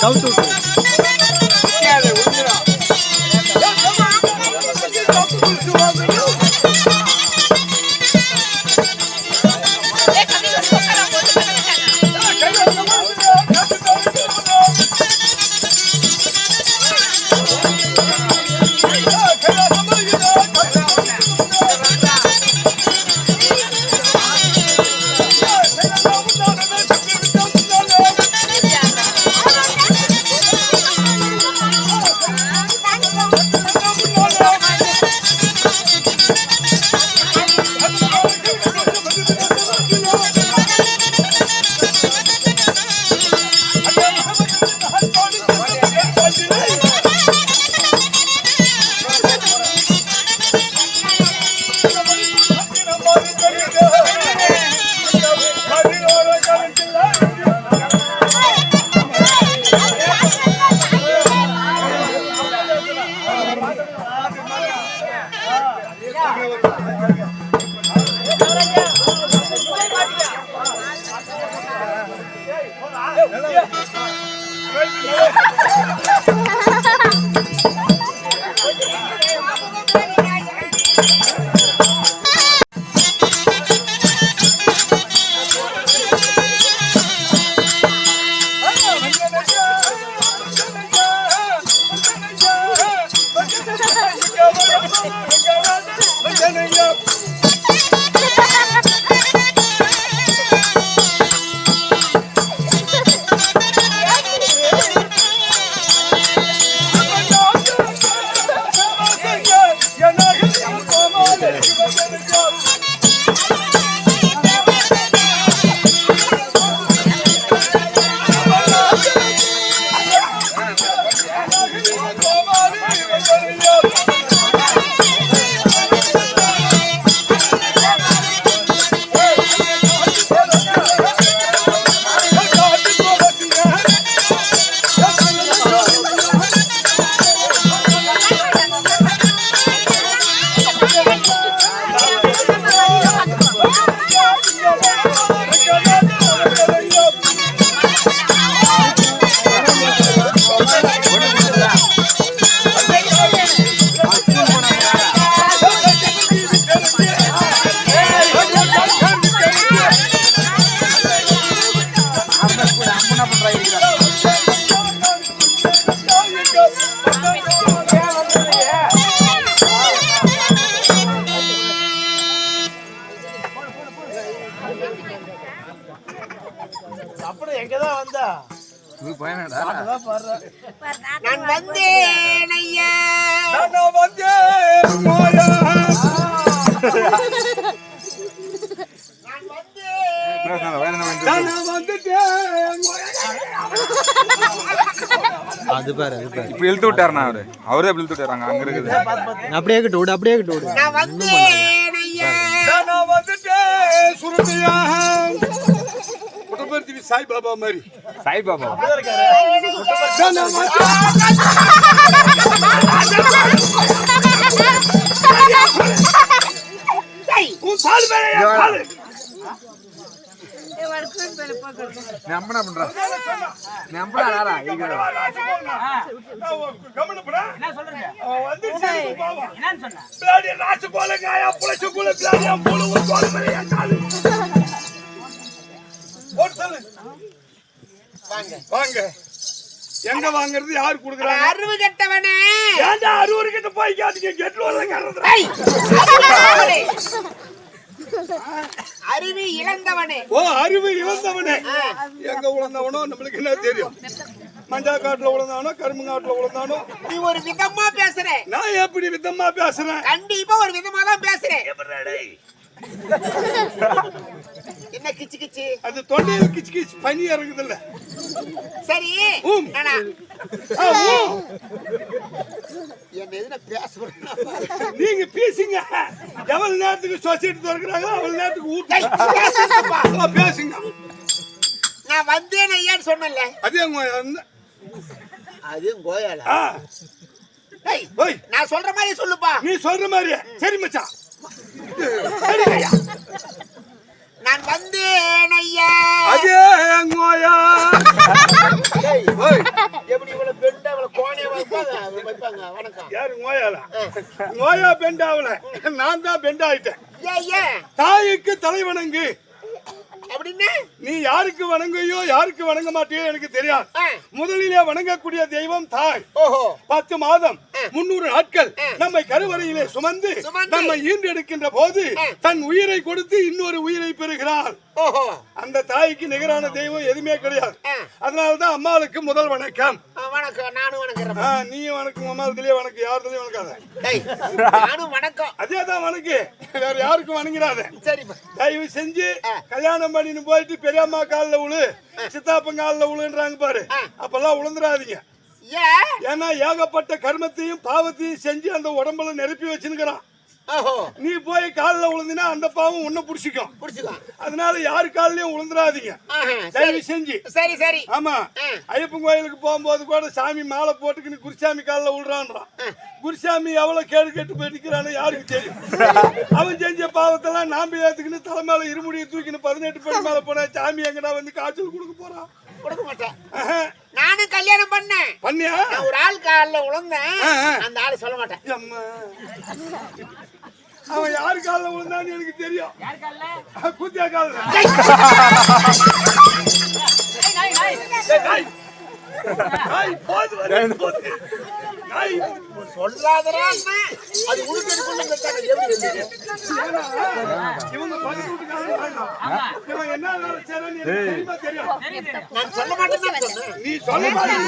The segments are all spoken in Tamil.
அது கவுத்து விட்டு நான் வந்தேன் ஐயா அது பாரு அது பாரு. இப்ப இழுத்து விட்டாருண்ணா அவரு. அவரே இழுத்து விட்டாருங்க அங்க இருக்குது. அப்படியே கிட்ட விடு அப்படியே கிட்ட விடு. நான் வந்தேன் ஐயா சாய்பாபா மாதிரி சாய்பாபா நம்பனா பண்றா நாரா அவன் வந்து சேர்ந்து போவான் பிளாடி ராசு போல காயா புளிச்சு குள்ள பிளாடியா போல ஒரு காலு வாங்க. வாங்க. எங்க வாங்குறது? யாரு குடுக்குறாங்க? அறிவு கெட்டவனே. ஏன்டா அறுவரு கிட்ட போய் கேட்டீங்க கெட்ல வரல அறிவு இழந்தவனே. ஓ அறிவு இழந்தவனே. எங்க உழந்தவனோ நம்மளுக்கு என்ன தெரியும்? மஞ்சா காட்டுல உழந்தானோ கரும்பு காட்டுல உழந்தானோ? நீ ஒரு விதமா பேசுற. நான் எப்படி விதமா பேசுறேன்? கண்டிப்பா ஒரு விதமா தான் பேசுற என்ன கிச்சு கிச்சு? அது தொண்டையில் கிச்சு கிச்சு பனி இறங்குது இல்ல சரி. ஊம். என்ன எதுனா பேசுறேன் நீங்க பேசுங்க. எவ்வளவு நேரத்துக்கு சொசைட்டி திறக்கிறாங்களோ அவ்வளவு நேரத்துக்கு ஊட்டு. பேசுங்க. நான் வந்தேன் ஐயான்னு சொன்னேன்ல. அதே உங்க அது கோயால நான் சொல்ற மாதிரி சொல்லுப்பா. நீ சொல்ற மாதிரி சரி மச்சான். நான் வந்தேன் ஐயா. அதே எங்கோயா எப்படி இவ்வளவு பெண்டா இவ்வளவு கோணையா வைப்பாங்க வைப்பாங்க? வணக்கம். யாரு நோயால நோயா பெண்ட் ஆகல நான் தான் பெண்ட் ஆயிட்டேன் ஏன் ஏன் தாய்க்கு தலை வணங்கு அப்படின்னா நீ யாருக்கு வணங்கையோ யாருக்கு வணங்க மாட்டியோ எனக்கு தெரியாது. முதலிலே வணங்கக்கூடிய தெய்வம் தாய். பத்து மாதம் முன்னூறு நாட்கள் நம்மை கருவறையிலே சுமந்து. நம்மை ஈண்டெடுக்கின்ற போது. தன் உயிரை கொடுத்து இன்னொரு உயிரை பெறுகிறாள். ஓஹோ. அந்த தாய்க்கு நிகரான தெய்வம் எதுவுமே கிடையாது. அதனாலதான் அம்மாளுக்கு முதல் வணக்கம். வணக்கம். நானும் ஆ, நீயும் வணக்கம் அம்மாவுலயே வணக்கம் யாருலயும் வணக்காத. டேய், நானும் வணக்கம். அதே தான் வணக்கு. வேற யாருக்கும் வணங்கிறாத தயவு செஞ்சு. கல்யாணம் பண்ணின்னு போயிட்டு பெரியம்மா காலில் உழு சித்தாப்பன் காலில் உழுன்றாங்க பாரு. அப்பெல்லாம் உளுந்துராதீங்க ஏன்? ஏன்னா ஏகப்பட்ட கர்மத்தையும் பாவத்தையும் செஞ்சு அந்த உடம்புல நிரப்பி வச்சுன்னுக்கிறான் ஓஹோ நீ போய் காலில் உளுந்தினா அந்த பாவம் உன்னை பிடிச்சிக்கும். புடிச்சுக்கோ அதனால யாரு கால்லயும் உளுந்துராதீங்க ஆஹா, தயவு செஞ்சு. சரி சரி. ஆமா. ஐயப்பன் கோயிலுக்கு போகும்போது கூட சாமி மாலை போட்டுக்கின்னு குருசாமி காலில் விழுறான்றான் குருசாமி எவ்வளவு கேடு கெட்டு போய் நிக்கிறானோ யாருக்கு தெரியும்? அவன் செஞ்ச பாவத்தெல்லாம் நாம ஏத்துக்கின்னு தலை மேல இருமுடியை தூக்கின்னு பதினெட்டு படி மேல போனா சாமி எங்கடா வந்து காய்ச்சல் கொடுக்க போறான் கொடுக்க மாட்டேன். நானும் கல்யாணம் பண்ணேன். பண்ணியா? ஒரு ஆள் காலில் விழுந்தேன் ஆ. அந்த ஆளு சொல்ல மாட்டேன். அம்மா. அவன் யாரு காலில் விழுந்தான்னு எனக்கு தெரியும். கூத்தியா காலில். நாய் போது அண்ணா. அது நீ சொல்ல மாட்டேன்னு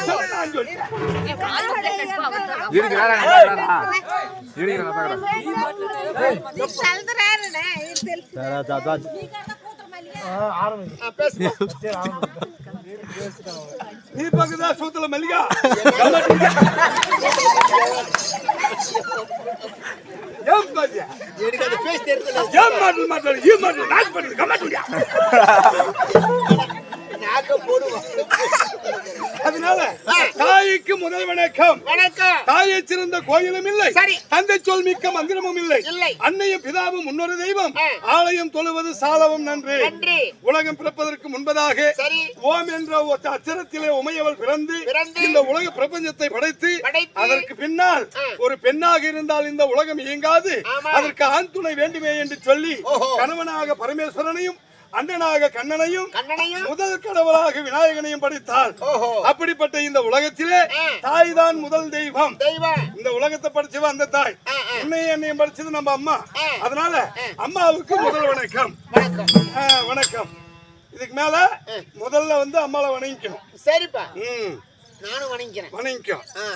நீ பக்கத்தா சூத்துல மல்லிகா. ஏன் பாத்தியா? எனக்கு அது பேச தெரியல ஏன் மாட்டல் மாட்டல்? மாட்டல்? நாக்க போடுவோம் அதனால தாய்க்கு முதல் வணக்கம் வணக்கம் தாயை சிறந்த கோயிலும் இல்லை. தந்தை சொல் மிக்க மந்திரமும் இல்லை. அன்னையும் பிதாவும் முன்னொரு தெய்வம். ஆலயம் தொழுவது சாலவும் நன்று உலகம் பிறப்பதற்கு முன்பதாக ஓம் என்ற அச்சரத்திலே உமையவள் பிறந்து இந்த உலக பிரபஞ்சத்தை படைத்து அதற்கு பின்னால். ஒரு பெண்ணாக இருந்தால் இந்த உலகம் இயங்காது. அதற்கு ஆண் துணை வேண்டுமே என்று சொல்லி. கணவனாக பரமேஸ்வரனையும் அண்ணனாக கண்ணனையும் கண்ணனையும்? முதல் கடவுளாக விநாயகனையும் படைத்தாள் அப்படிப்பட்ட இந்த உலகத்திலே. தாய் தான் முதல் தெய்வம். தெய்வம். இந்த உலகத்தை படிச்சவ அந்த தாய். உன்னையும் என்னையும் படிச்சது நம்ம அம்மா. அதனால அம்மாவுக்கு முதல் வணக்கம். வணக்கம். இதுக்கு மேல முதல்ல வந்து அம்மாவை வணங்கிக்கணும். சரிப்பா. ம். நானும் வணங்கிக்கிறேன்.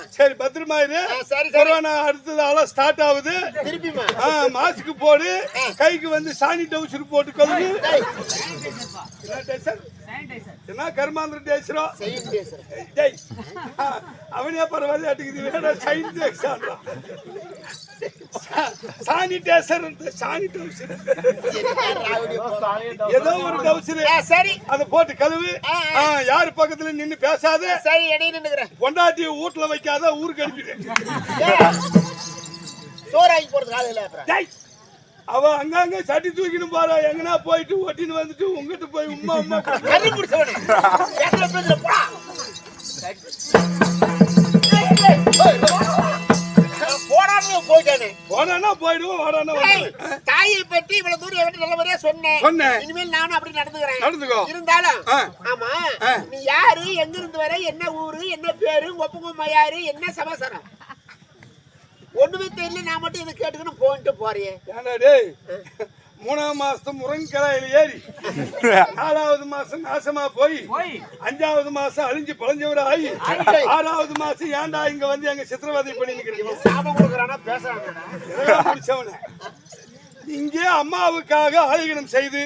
சரி பத்திரமா இரு. சரி கொரோனா அடுத்தது ஆள ஸ்டார்ட் ஆகுது. திருப்பிமா ஆ, மாஸ்க் போடு. கைக்கு வந்து சானிடைசர் போட்டு சானிடைசர் என்ன கர்மாந்திர டேசரோ டேய் அவனே பரவாயில்ல அட்டுக்குது வேணா சானிடைசர் சானிடைசர் சானிடைசர் ஏதோ ஒரு டவுசர். சரி. அதை போட்டு கழுவு. ஆ, ஆ, யாரு பக்கத்துல நின்னு பேசாத. சரி இடையில நின்னுக்கிறேன். பொண்டாட்டிய வீட்டுல வைக்காத ஊருக்கு அனுப்பிடு. சோறாக்கி போறது காலையில அவ அங்கங்க சட்டி தூக்கின்னு போறா எங்கனா போயிட்டு ஒட்டின்னு வந்துட்டு உங்ககிட்ட போய் உம்மா உம்மா. கறி போயிட்டானே போனானா போயிடுவோம் வாடானா. தாயை பற்றி இவ்வளவு தூரம் என்கிட்ட நல்ல முறையா சொன்னேன் சொன்னேன். இனிமேல் நானும் அப்படி நடந்துக்கிறேன் நடந்துக்கோ இருந்தாலும். ஆமா. நீ யாரு எங்க இருந்து வர என்ன ஊரு என்ன பேரு ஒப்பங்க யாரு என்ன சமாசாரம் ஒண்ணுமே தெரியல நான் மட்டும் இதை கேட்டுக்கணும் போயிட்டு போறியே. டேய்? மூணாம் மாசம் முருங்கக்காயில ஏறி நாலாவது மாசம் நாசமா போய் அஞ்சாவது மாசம் அழிஞ்சு பழஞ்சவர் ஆகி ஆறாவது மாசம் ஏன்டா இங்க வந்து எங்க சித்திரவதை பண்ணி நிக்கிறீங்க சாபம் கொடுக்குறானா முடிச்சவனே. இங்கே அம்மாவுக்காக ஆலிகனம் செய்து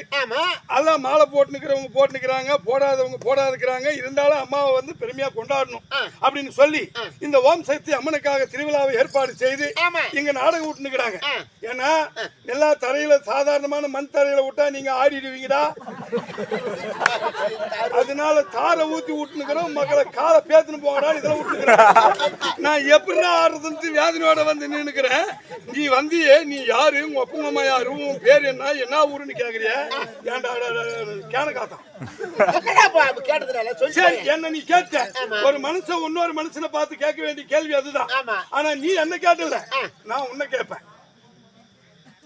அதான் மாலை போட்டுனுக்கிறவங்க போட்டுனுக்கிறாங்க போடாதவங்க போடாதுக்கிறாங்க இருந்தாலும் அம்மாவை வந்து பெருமையா கொண்டாடணும். அப்படின்னு சொல்லி இந்த ஓம் சக்தி அம்மனுக்காக திருவிழாவை ஏற்பாடு செய்து இங்க நாடகம் விட்டுனுக்குறாங்க. ஏன்னா எல்லா தரையில சாதாரணமான மண் தரையில விட்டா நீங்க ஆடிடுவீங்கடா. அதனால தாரை ஊத்தி விட்டுனுக்குறோம் மக்களை காலை பேத்துன்னு போங்கடா இதெல்லாம் விட்டுனுக்குறேன் நான் எப்படி ஆடுறதுன்னு வேதனையோட வந்து நின்னுக்கிறேன். நீ வந்தியே நீ யாரு? உங்க ஒப்பங்கம்மா யாரு? உன் பேர் என்ன? என்ன ஊருன்னு கேக்குறிய? ஏன்டா கேன காத்தான் கேட்டதுனால சரி என்ன நீ கேட்ட. ஒரு மனுஷன் இன்னொரு மனுஷனை பார்த்து கேட்க வேண்டிய கேள்வி அதுதான். ஆனா நீ என்ன கேட்டல. நான் உன்னை கேட்பேன்.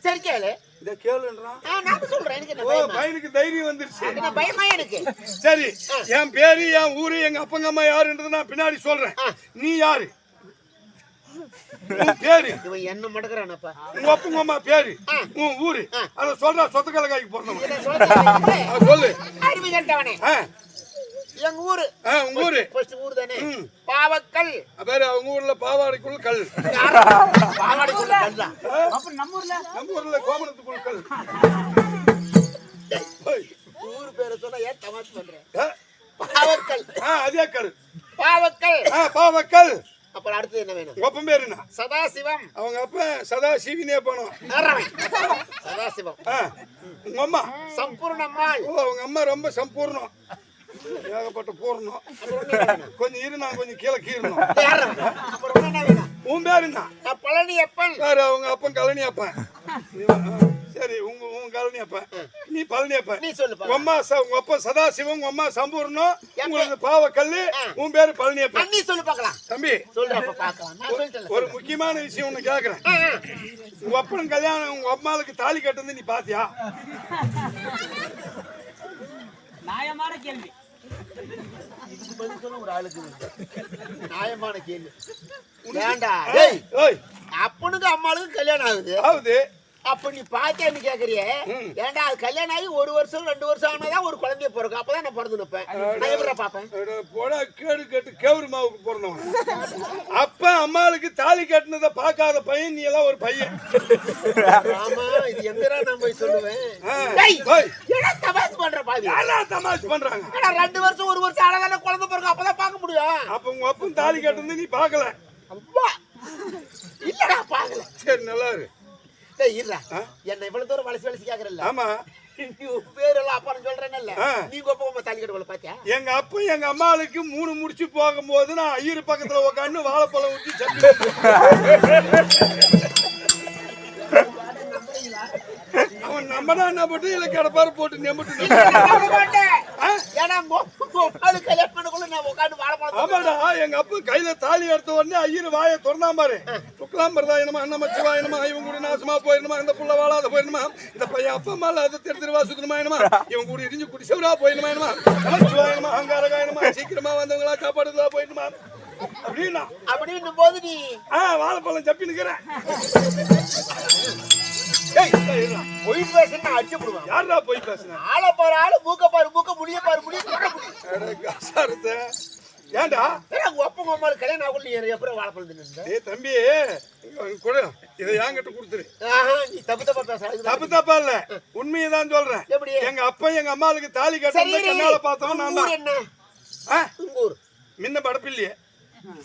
சரி கேளு. இத கேளுன்றான் நான் சொல்றேன். எனக்கு என்ன ஓ பையனுக்கு தைரியம் வந்துருச்சு. பயமா எனக்கு? சரி என் பேரு என் ஊரு எங்க அப்பங்க அம்மா யாருன்றது நான் பின்னாடி சொல்றேன். நீ யாரு? பேரு. இவன் என்ன மடக்குறானப்பா? உங்க அப்பங்க அம்மா பேரு. ஆ. உன் ஊரு. ஆ. அத சொல்றா சொத்த கலக்காய்க்கு பிறந்தவன் சொல்லு. அறிவு கண்டவனே ஆ, எங்க ஊரு? ஆ, உங்க ஊரு. ஃபர்ஸ்ட் ஊர் தானே? ம். பாவக்கல். பேரு அவங்க ஊர்ல பாவாடைக்குள்ள கல். பாவாடைக்குள்ள கல்லா. நம்ம ஊர்ல? கோமணத்துக்குள்ள கல். ஓய். ஊர் பேரை சொன்னா ஏன் தமாஷ் பண்றேன் ஆ, பாவக்கல். ஆ, அதே கல். பாவக்கல். ஆ, பாவக்கல். அப்புறம் அடுத்தது என்ன வேணும்? அப்பன் பேரு என்ன? சதாசிவம். அவங்க அப்ப சதா சிவினே போனோம். சதாசிவம். உங்க அம்மா? சம்பூர்ணம்மாள். ஓ அவங்க அம்மா ரொம்ப சம்பூர்ணம். ஏகப்பட்ட பூர்ணம்? கொஞ்சம் இரு நான் கொஞ்சம் கீழே கீறணும். உன் பேரு என்ன? நான் பழனி அப்பன் பாரு அவங்க அப்பன் கழனி அப்பன் சரி உங்க உன் அப்பன் நீ பழனி நீ சொல்லு ச- உங்க அப்பா சதாசிவம் உங்க அம்மா சம்பூர்ணம் உங்களுக்கு பாவக்கல்லு உன் பேரு பழனி நீ சொல்லு பாக்கலாம் தம்பி சொல்றப்ப பாக்கலாம் நான் சொல்லிட்டேன் ஒரு முக்கியமான விஷயம் ஒண்ணு கேக்குறேன். உங்க அப்பன் கல்யாணம் உங்க அம்மாளுக்கு தாலி கட்டுறது நீ பாத்தியா? நியாயமான கேள்வி. இதுக்கு பதில் சொல்ல ஒரு ஆளுக்கு இல்லை. நியாயமான கேள்வி. வேண்டா டேய் ஓய் அப்பனுக்கு அம்மாளுக்கு கல்யாணம் ஆகுது. ஆகுது. அப்ப நீ பாத்தேன்னு கேக்குறியே. ஏன்டா அது கல்யாணம் ஆகி ஒரு வருஷம் ரெண்டு வருஷம் ஆனாதான் ஒரு குழந்தைய பிறக்கும். அப்பதான் நான் பிறந்து நிப்பேன் நான் எப்படி பாப்பேன் போடா கேடு கேட்டு கேவுரு மாவுக்கு பிறந்தவன் அப்ப அம்மாளுக்கு தாலி கட்டினதை பார்க்காத பையன் நீ எல்லாம் ஒரு பையன். ஆமா இது எங்கடா நான் போய் சொல்லுவேன். என்ன தமாஷ் பண்ற பாவி? யாரா தமாஷ் பண்றாங்க? ஏடா, ரெண்டு வருஷம் ஒரு வருஷம் ஆனாதானே குழந்தை பிறக்கும் அப்பதான் பார்க்க முடியும். அப்ப உங்க அப்பன் தாலி கட்டினது நீ பார்க்கல. அப்பா இல்லடா பாக்கல சரி நல்லா இரு. டேய் இருடா ஆ? என்ன இவ்வளவு தூரம் வளசி வளசி கேக்குறல்ல ஆமா நீ பேரெல்லாம் அப்புறம் சொல்றேன்ல. நீ கோப்ப உங்க தாலி கட்டுவல பாத்தியா எங்க அப்பா எங்க அம்மாளுக்கு மூணு முடிச்சு போகும்போது நான் ஐயர் பக்கத்துல உட்காந்து வாழைப்பழம் ஊற்றி சப்பி அவன் நம்மனா என்ன போட்டு இல்ல கிடப்பாரு போட்டு நம்பிட்டு? ஏன்னா அம்மாளு கல்யாணம் பண்ணக்குள்ள நான் உட்கார்ந்து வாழைப்பழம் ஆமாடா எங்க அப்பா கையில தாலி எடுத்த உடனே ஐயர் வாயை திறந்தான் பாரு. சுக்லாம் பிரதாயனமா அண்ணமா சிவாயனமா இவன் கூட நாசமா போயிடணுமா இந்த புள்ள வாழாத போயிடணுமா இந்த பையன் அப்பா அம்மா அதை திருத்திருவா சுத்தணுமா என்னமா இவன் கூட இடிஞ்சு குடி செவரா போயிடணுமா என்னமா சிவாயனமா அங்காரகாயனமா சீக்கிரமா வந்தவங்களா காப்பாடுதா போயிடணுமா அப்படின்னா அப்படின்னு போது நீ ஆ வாழைப்பழம் சப்பி நிக்கிறேன். பொய் பேசுன்னு அடிச்சு விடுவான் யாரா போய் பேசுன? ஆளை பாரு ஆளு மூக்க பாரு ஏன்னா உங்க அப்பா உங்க அம்மாளுக்கு கல்யாணம் ஆகல நீ எப்பறம் வாழைப்பழம் தின்னு ஏய் தம்பி கொடு. இதை என்கிட்ட கொடுத்துரு. நீ தப்பு தப்பா இதுதான் தப்பு தப்பா இல்ல. உண்மையை தான் சொல்றேன். எப்படி? எங்க அப்பா எங்க அம்மாளுக்கு தாலி கண்ணால பார்த்தவன் உங்க நான் என்ன? உங்க ஊர்? முன்ன படப்பில்லையே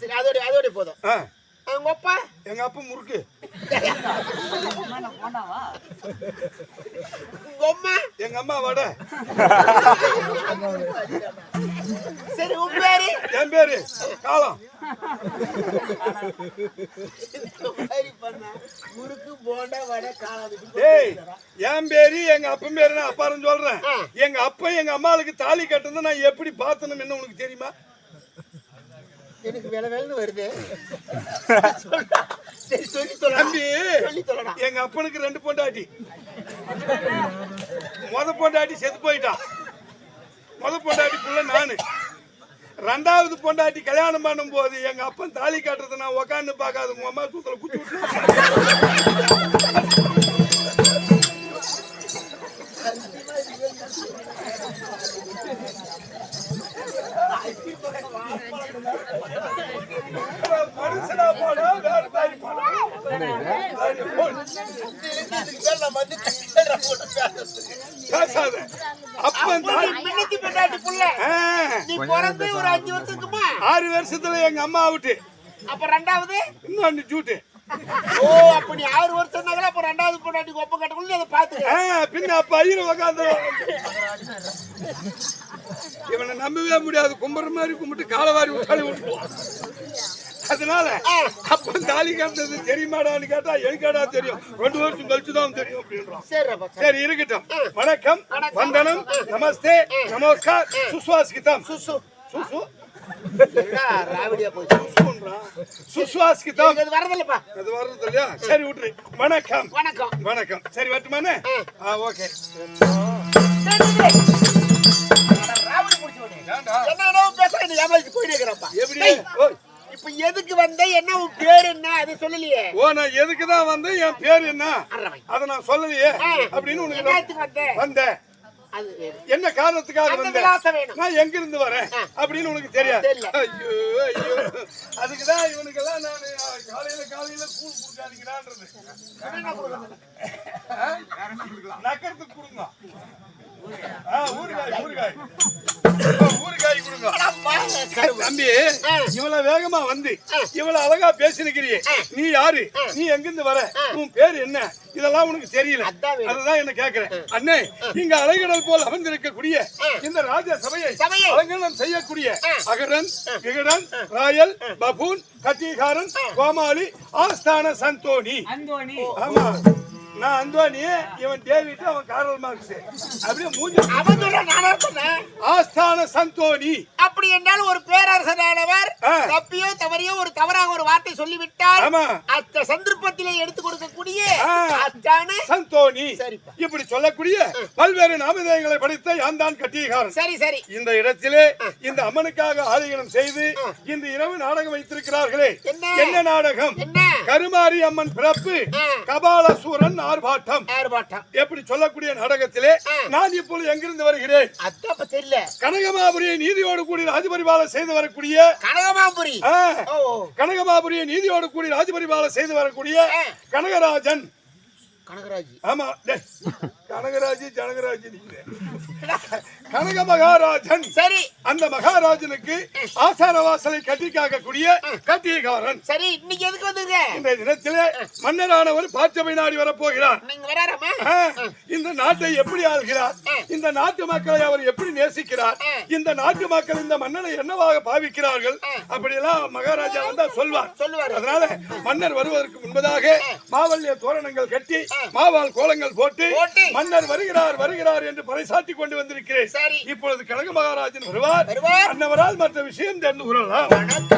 சரி அதோட அதோட போதும். ஆ, உங்க அப்பா? எங்க அப்பா முறுக்கு. உங்க அம்மா? எங்க அம்மா வடை. சரி உன் பேரு? என் பேரு காலம் முறுக்கு போண்டா வடை காளான் டேய் என் பேரு எங்க அப்பன் பேரு நான் அப்பாரும் சொல்றேன். எங்க அப்பா எங்க அம்மாளுக்கு தாலி கட்டுறது நான் எப்படி பார்த்தனும் என்ன உனக்கு தெரியுமா? எனக்கு வேலை வேலைன்னு வருது. சரி சொல்லி தம்பி சொல்லி எங்க அப்பனுக்கு ரெண்டு பொண்டாட்டி. முத பொண்டாட்டி செத்து போயிட்டான் முத பொண்டாட்டி புள்ள நானு. ரெண்டாவது பொண்டாட்டி கல்யாணம் பண்ணும்போது எங்க அப்பன் தாலி கட்டுறதை நான் உக்காந்து பார்க்காத உங்க அம்மா சூத்துல குச்சி விட்டு மனுஷனா போனா வேற மாதிரி போனா பேசாத அப்பன் தாலி மின்னத்தி பெண்டாட்டி புள்ள நீ பிறந்து ஒரு அஞ்சு வருஷத்துக்குமா ஆறு வருஷத்துல எங்க அம்மா அவுட்டு அப்ப ரெண்டாவது இன்னொன்னு ஜூட்டு ஓ அப்ப நீ ஆறு வருஷம் இருந்தாங்களா அப்ப ரெண்டாவது பொண்டாட்டி ஒப்ப கட்டக்குள்ள நீ அதை பாத்துக்க ஆ, பின்ன அப்ப ஐயர் உக்காந்து இவனை நம்பவே முடியாது. கும்புற மாதிரி கும்பிட்டு காலவாரி விட்டாலே விட்டுருவான். அதனால அப்ப தாலி கண்டது தெரியுமாடான்னு கேட்டா எனக்காடா தெரியும். ரெண்டு வருஷம் கழிச்சு தான் தெரியும் அப்படின்றான். சரி இருக்கட்டும். வணக்கம். வந்தனம். நமஸ்தே. நமஸ்கார். சுஸ்வாசிக்கிதம் சுசு. சுசு. வணக்கம். வணக்கம். வணக்கம். சரி வரட்டுமானே ஆ. ஓகே. இருக்கிறப்பா எப்படி இப்ப எதுக்கு வந்த? என்ன உன் பேர் என்ன? அது சொல்லலையே. ஓ நான் எதுக்கு தான் வந்தேன்? என் பேர் என்ன. அத நான் சொல்லலையே. அப்படின்னு உனக்கு வந்த? என்ன காரணத்துக்காக வேணும். நான் எங்க இருந்து வரேன். அப்படின்னு உனக்கு தெரியாது. ஐயோ ஐயோ. அதுக்குதான் இவனுக்கெல்லாம் நான் காலையில காலையில கூழ் கொடுக்காதீங்களான்றது நக்கறதுக்கு கொடுங்க ஆ, ஊறுகாய் ஊறுகாய். ஊறுகாய் கொடுங்க. தம்பி இவ்வளவு வேகமா வந்து இவ்வளவு அழகா பேசினுக்கிறியே நீ யாரு? நீ எங்கிருந்து வர? உன் பேர் என்ன? இதெல்லாம் உனக்கு தெரியல. அதுதான் என்ன கேக்குறேன். அண்ணே இங்க அலைகடல் போல் அமர்ந்திருக்கக்கூடிய இந்த ராஜ சபையை சபையை. அலங்கனம் செய்யக்கூடிய அகரன் விகடன் ராயல் பபூன் கத்திகாரன் கோமாளி ஆஸ்தான அந்தோணி ஆமா. நான் அந்தோனி இவன் டேவிட் அவன் காரல் மார்க்ஸ் அப்படியே மூஞ்சி அவன் சொல்ல நானா சொன்னேன் ஆஸ்தான சந்தோணி அப்படி என்றால் ஒரு பேரரசரானவர். தப்பியோ தவறியோ ஒரு தவறாக ஒரு வார்த்தை சொல்லிவிட்டால் ஆமா. அந்த சந்தர்ப்பத்திலே எடுத்து கொடுக்கக்கூடிய ஆ. அச்சான சந்தோணி சரிப்பா. இப்படி சொல்லக்கூடிய பல்வேறு நாமதேயங்களை படித்த யான் தான் கட்டியகாரன் சரி சரி இந்த இடத்திலே இந்த அம்மனுக்காக ஆலயனம் செய்து இந்த இரவு நாடகம் வைத்திருக்கிறார்களே என்ன? நாடகம் கருமாரி அம்மன் பிறப்பு. கபாலசூரன் ஆர்ப்பாட்டம். ஏற்பாட்டம் எப்படி சொல்லக்கூடிய நாடகத்திலே. நான் இப்பொழுது எங்கிருந்து வருகிறேன்? அத்தப்ப தெரியல கனகமாபுரியை நீதியோடு கூடி ராஜபரிபாலம் செய்து வரக்கூடிய கனகமாபுரி. கனகமாபுரியை நீதியோடு கூடி ராஜபரிபாலம் செய்து வரக்கூடிய. கனகராஜன். கனகராஜ். ஆமா கனகராஜ் ஜனகராஜ் நீங்க. கனக மகாராஜன். சரி. அந்த மகாராஜனுக்கு ஆசார வாசலை கட்டி காக்கக்கூடிய கட்டியக்காரன் சரி இன்னைக்கு எதுக்கு வந்துருக்க? இந்த தினத்திலே மன்னரானவர் பாச்சமை நாடி வரப்போகிறார். நீங்க வராராமா? இந்த நாட்டை எப்படி ஆள்கிறார்? இந்த நாட்டு மக்களை அவர் எப்படி நேசிக்கிறார்? இந்த நாட்டு மக்கள் இந்த மன்னனை என்னவாக பாவிக்கிறார்கள்? அப்படியெல்லாம் மகாராஜா வந்தா சொல்வார். சொல்லுவாரு. அதனால மன்னர் வருவதற்கு முன்பதாக மாவல்ய தோரணங்கள் கட்டி மாவால் கோலங்கள் போட்டு. மன்னர் வருகிறார் வருகிறார் என்று பறைசாட்டி கொண்டு வந்திருக்கிறேன். சரி. இப்பொழுது கனக மகாராஜன் வருவார் வருவார். அன்னவரால் மற்ற விஷயம் தெரிந்து கொள்ளலாம் வணக்கம்